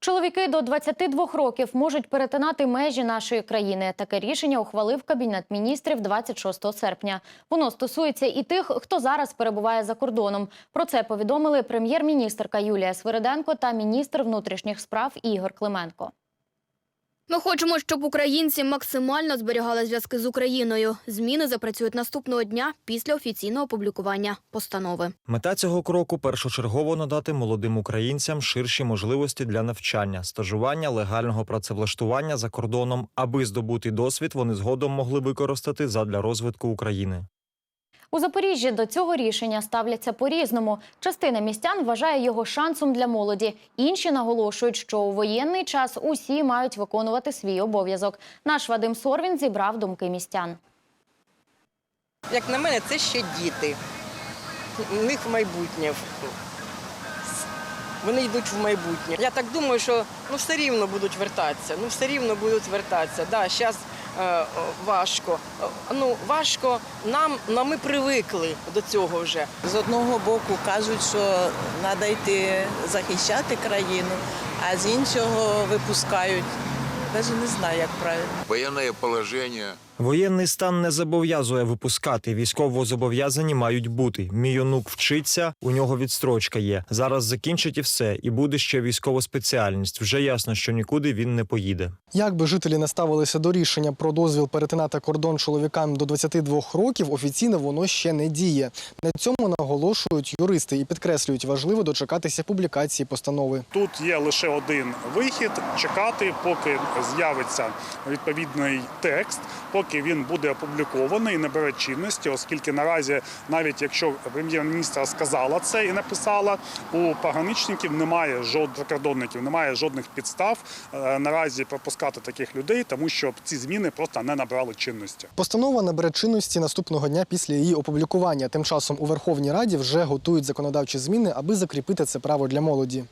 Чоловіки до 22 років можуть перетинати межі нашої країни. Таке рішення ухвалив Кабінет міністрів 26 серпня. Воно стосується і тих, хто зараз перебуває за кордоном. Про це повідомили прем'єр-міністрка Юлія Свириденко та міністр внутрішніх справ Ігор Клименко. Ми хочемо, щоб українці максимально зберігали зв'язки з Україною. Зміни запрацюють наступного дня після офіційного опублікування постанови. Мета цього кроку першочергово надати молодим українцям ширші можливості для навчання, стажування, легального працевлаштування за кордоном, аби здобутий досвід вони згодом могли використати задля розвитку України. У Запоріжжі до цього рішення ставляться по-різному. Частина містян вважає його шансом для молоді. Інші наголошують, що у воєнний час усі мають виконувати свій обов'язок. Наш Вадим Сорвін зібрав думки містян. Як на мене, це ще діти. У них майбутнє. Вони йдуть в майбутнє. Я так думаю, що ну, все рівно будуть вертатися. Ну, все рівно будуть вертатися. Да, зараз важко. Е, Ну, важко нам, але ми привикли до цього вже. З одного боку кажуть, що треба йти захищати країну, а з іншого випускають. Навіть не знаю, як правильно. военное положение. Воєнний стан не зобов'язує випускати. Військовозобов'язані мають бути. Мій онук вчиться, у нього відстрочка є. Зараз закінчить і все, і буде ще військова спеціальність. Вже ясно, що нікуди він не поїде. Як би жителі не ставилися до рішення про дозвіл перетинати кордон чоловікам до 22 років, офіційно воно ще не діє. На цьому наголошують юристи і підкреслюють, важливо дочекатися публікації постанови. Тут є лише один вихід чекати, поки з'явиться відповідний текст, поки він буде опублікований і набере чинності, оскільки наразі, навіть якщо прем'єр-міністра сказала це і написала, у пограничників немає жодних прикордонників, немає жодних підстав е, наразі пропускати таких людей, тому що ці зміни просто не набрали чинності. Постанова набере чинності наступного дня після її опублікування. Тим часом у Верховній Раді вже готують законодавчі зміни, аби закріпити це право для молоді.